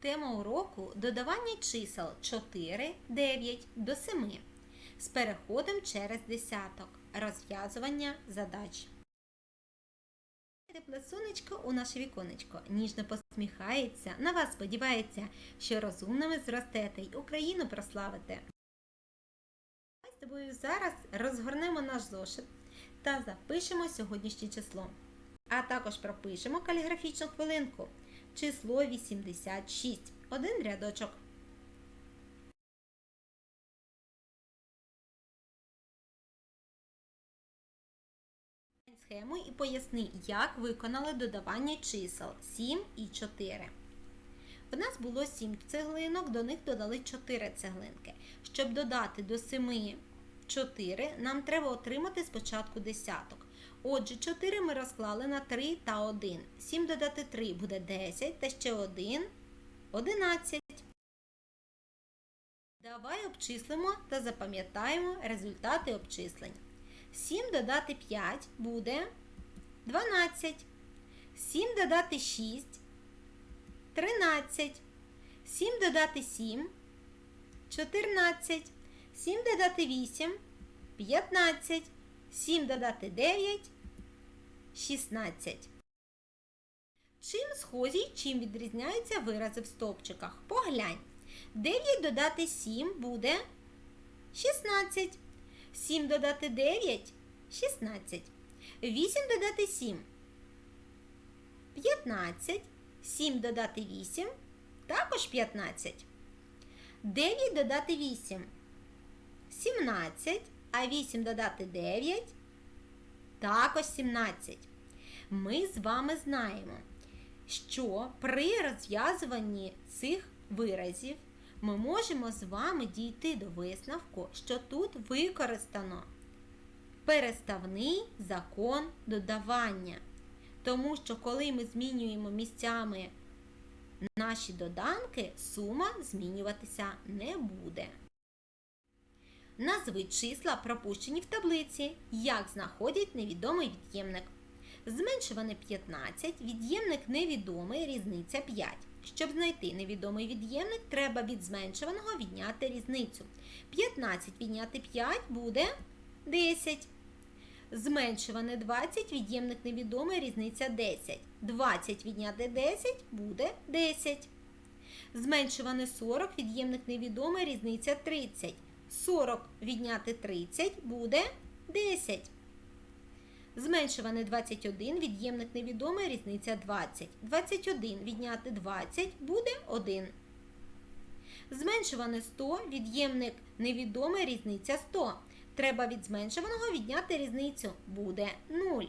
Тема уроку додавання чисел 4, 9 до 7 з переходом через десяток. Розв'язування задач. Тепле сонечко у наше віконечко ніжно посміхається, на вас сподівається, що розумними зростете й Україну прославите. Ми з тобою зараз розгорнемо наш зошит та запишемо сьогоднішнє число. А також пропишемо каліграфічну хвилинку. Число 86. Один рядочок. Схему і поясни, як виконали додавання чисел 7 і 4. В нас було 7 цеглинок, до них додали 4 цеглинки. Щоб додати до 7 4, нам треба отримати спочатку десяток. Отже, 4 ми розклали на 3 та 1. 7 додати 3 буде 10 та ще 1 11. Давай обчислимо та запам'ятаємо результати обчислень. 7 додати 5 буде 12. 7 додати 6 13. 7 додати 7 14. 7 додати 8 15. 7 додати 9 16. Чим схожі, чим відрізняються вирази в стовпчиках? Поглянь. 9 додати 7 буде 16. 7 додати 9 16. 8 додати 7 15. 7 додати 8 також 15. 9 додати 8 17. А 8 додати 9 також 17. Ми з вами знаємо, що при розв'язуванні цих виразів ми можемо з вами дійти до висновку, що тут використано переставний закон додавання. Тому що, коли ми змінюємо місцями наші доданки, сума змінюватися не буде. Назви числа пропущені в таблиці, як знаходять невідомий від'ємник. Зменшуване 15, від'ємник невідомий, різниця 5. Щоб знайти невідомий від'ємник, треба від зменшуваного відняти різницю. 15 відняти 5 буде 10. Зменшуване 20, від'ємник невідомий, різниця 10. 20 відняти 10 буде 10. Зменшуване 40, від'ємник невідомий, різниця 30. 40 відняти 30 буде 10. Зменшуване 21, від'ємник невідомий, різниця 20. 21 відняти 20 буде 1. Зменшуване 100, від'ємник невідомий, різниця 100. Треба від зменшуваного відняти різницю буде 0.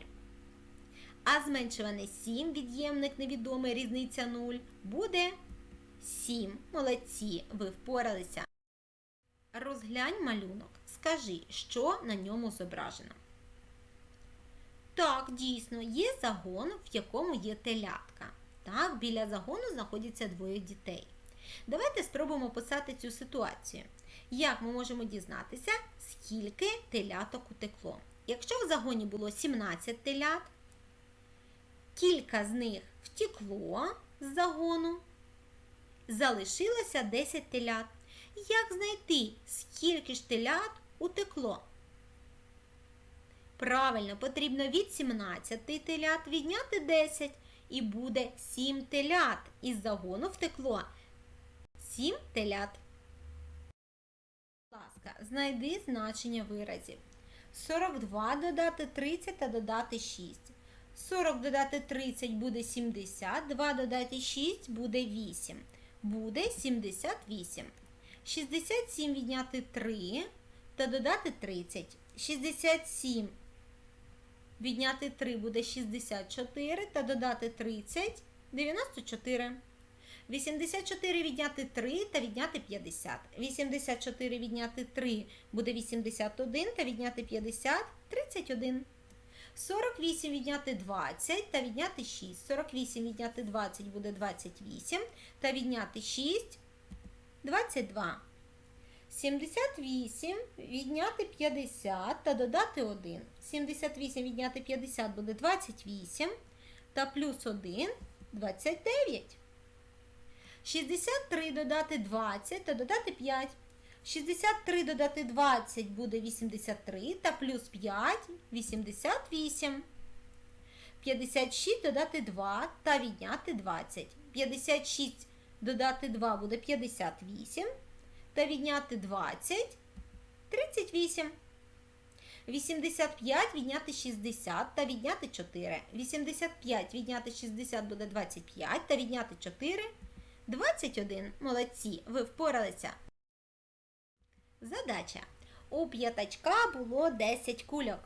А зменшуване 7, від'ємник невідомий, різниця 0, буде 7. Молодці, ви впоралися. Розглянь малюнок. Скажи, що на ньому зображено. Так, дійсно, є загон, в якому є телятка. Так, біля загону знаходяться двоє дітей. Давайте спробуємо писати цю ситуацію. Як ми можемо дізнатися, скільки теляток утекло? Якщо в загоні було 17 телят, кілька з них втекло з загону, залишилося 10 телят. Як знайти, скільки ж телят утекло? Правильно, потрібно від 17 телят відняти 10 і буде 7 телят. Із загону втекло 7 телят. Будь ласка, знайди значення виразів. 42 додати 30 та додати 6. 40 додати 30 буде 70, 2 додати 6 буде 8. Буде 78. 67 відняти 3 та додати 30. 67 відняти 3 буде 64 та додати 30 94. 84 відняти 3 та відняти 50. 84 відняти 3 буде 81 та відняти 50 31. 48 відняти 20 та відняти 6. 48 відняти 20 буде 28 та відняти 6 22. 78 відняти 50 та додати 1. 78 відняти 50 буде 28 та плюс 1 29. 63 додати 20 та додати 5. 63 додати 20 буде 83 та плюс 5 88. 56 додати 2 та відняти 20. 56 додати 2 буде 58 та відняти 20 38. 85 відняти 60 та відняти 4. 85 відняти 60 буде 25 та відняти 4 21. Молодці, ви впоралися. Задача. У п'ятачка було 10 кульок.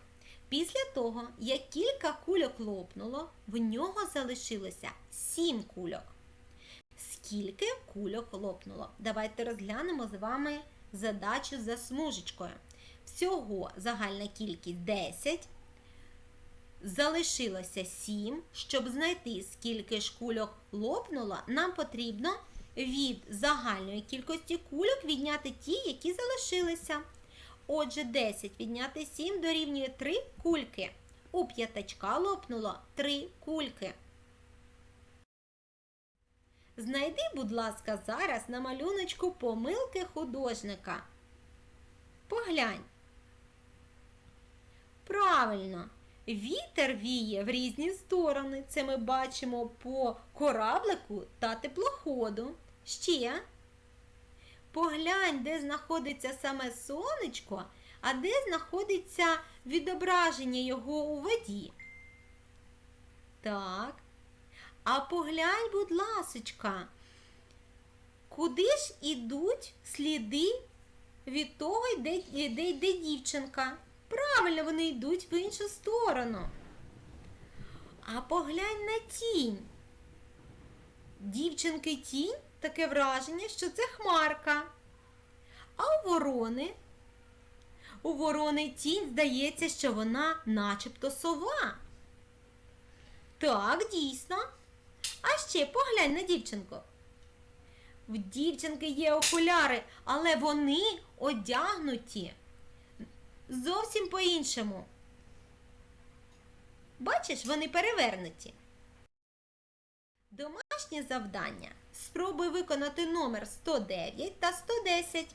Після того, як кілька кульок лопнуло, в нього залишилося 7 кульок. Скільки кульок лопнуло? Давайте розглянемо з вами задачу за смужечкою. Всього загальна кількість 10. Залишилося 7. Щоб знайти, скільки ж кульок лопнуло, нам потрібно від загальної кількості кульок відняти ті, які залишилися. Отже, 10 відняти 7 дорівнює 3 кульки. У п'ятачка лопнуло 3 кульки. Знайди, будь ласка, зараз на малюночку помилки художника. Поглянь. Правильно, вітер віє в різні сторони. Це ми бачимо по кораблику та теплоходу. Ще. Поглянь, де знаходиться саме сонечко, а де знаходиться відображення його у воді. Так. А поглянь, будь ласочка, куди ж ідуть сліди від того, де, де йде дівчинка? Правильно, вони йдуть в іншу сторону. А поглянь на тінь. Дівчинки тінь таке враження, що це хмарка. А у ворони? У ворони тінь здається, що вона начебто сова. Так, дійсно. А ще поглянь на дівчинку. В дівчинки є окуляри, але вони одягнуті зовсім по-іншому. Бачиш, вони перевернуті. Домашнє завдання. Спробуй виконати номер 109 та 110.